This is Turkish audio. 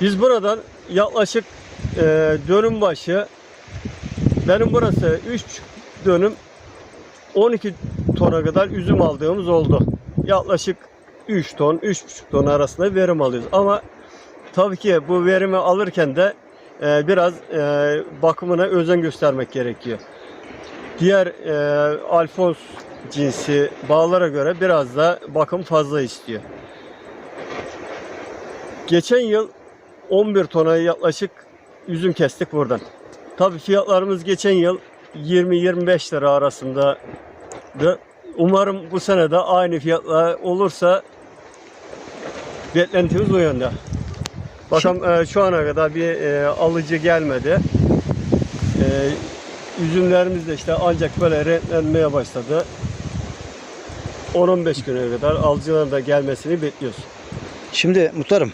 Biz buradan yaklaşık e, dönüm başı benim burası 3,5 dönüm 12 tona kadar üzüm aldığımız oldu. Yaklaşık 3 ton, 3,5 ton arasında verim alıyoruz. Ama tabii ki bu verimi alırken de e, biraz e, bakımına özen göstermek gerekiyor. Diğer e, Alfons cinsi bağlara göre biraz da bakım fazla istiyor. Geçen yıl 11 tona yaklaşık üzüm kestik buradan. Tabii fiyatlarımız geçen yıl 20-25 lira arasında. Umarım bu sene de aynı fiyatla olursa beklentimiz o yönde. Bakalım e, şu ana kadar bir e, alıcı gelmedi. E, üzümlerimiz de işte ancak böyle renklenmeye başladı. 10-15 güne kadar alıcıların da gelmesini bekliyoruz. Şimdi muhtarım